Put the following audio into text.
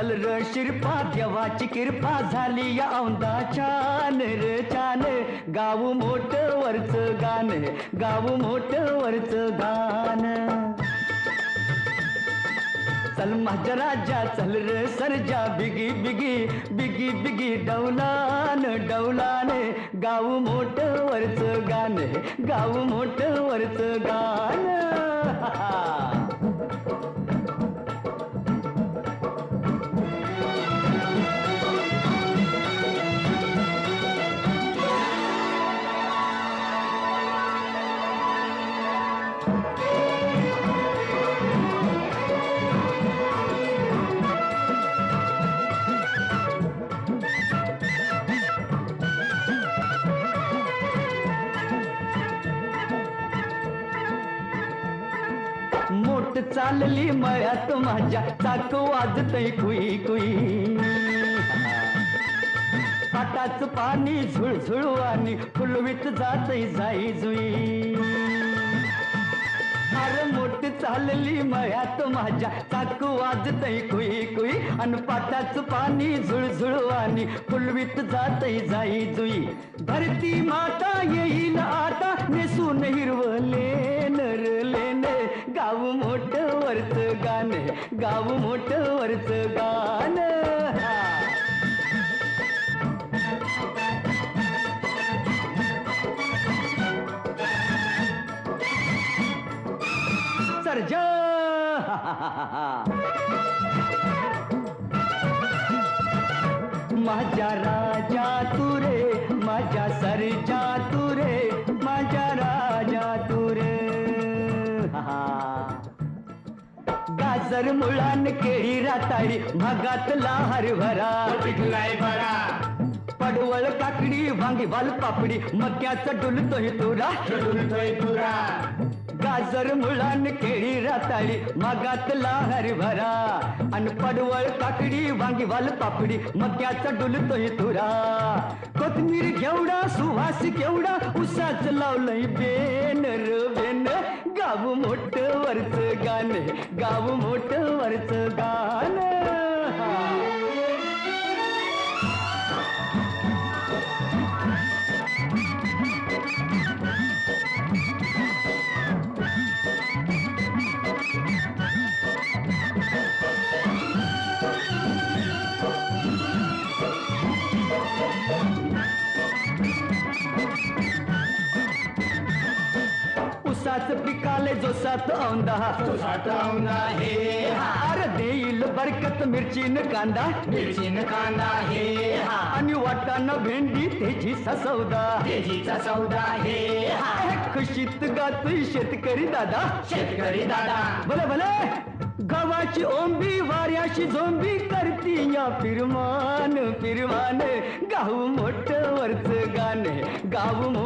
चल र शिरपा देवाची कृपा झाली या औंदा छान र छान गाव मोठ वरच गाण गाव मोठ वरच गाण चल माझ्या राजा चल र सरजा. बिगी बिगी बिगी बिगी. डौलान डौलाने गाव मोठ वरचं गाण गाव मोठ वरचं गाण. चालली मळ्यात माझ्या चाक वाजतय कुई कुई. पाटाच पाणी झुळझुळू आणि फुलवीत जातय जाई जुई. अरे मोठ चालली मळ्यात माझ्या चाक वाजतय कुई कुई. आणि पाटाच पाणी झुळझुळू आणि फुलवीत जातय जाई जुई. धरती माता येई वरच गाण गाव मोठ वरच गाण. सर्जा. माझ्या राजा तुरे माझ्या सर्जा. गाजर मुळान केळी राताळी भागातला हरभरा. पिकलाय बरा पडवळ काकडी वांगी वाल पापडी मक्याचा डुलतोय तुरा. तुरा. गाजर मुळान केळी राताळी मागातला हरभरा. आणि पडवळ काकडी वांगी वाल पापडी मक्याचा डुलतोय तुरा. कोथमीर घेवडा सुवास केवडा उसाच लावलंय बेन र गाव मोठ वरच गाण गाव मोठ वरच गाण. पिकाले जोसात औंदा तो साठवून आहे अरे देईल बरकत मिरचीन कांदा. मिरचीन कांदा हा आणि वाटाणा भेंडी तेजी सौदा तेजीचा सौदा हा खुशीत गातोय शेतकरी दादा. शेतकरी दादा. भले भले. गव्हाची ओंबी वाऱ्याशी झोंबी करती या फिरमान फिरमान. गाव मोठ वरच गाण गाण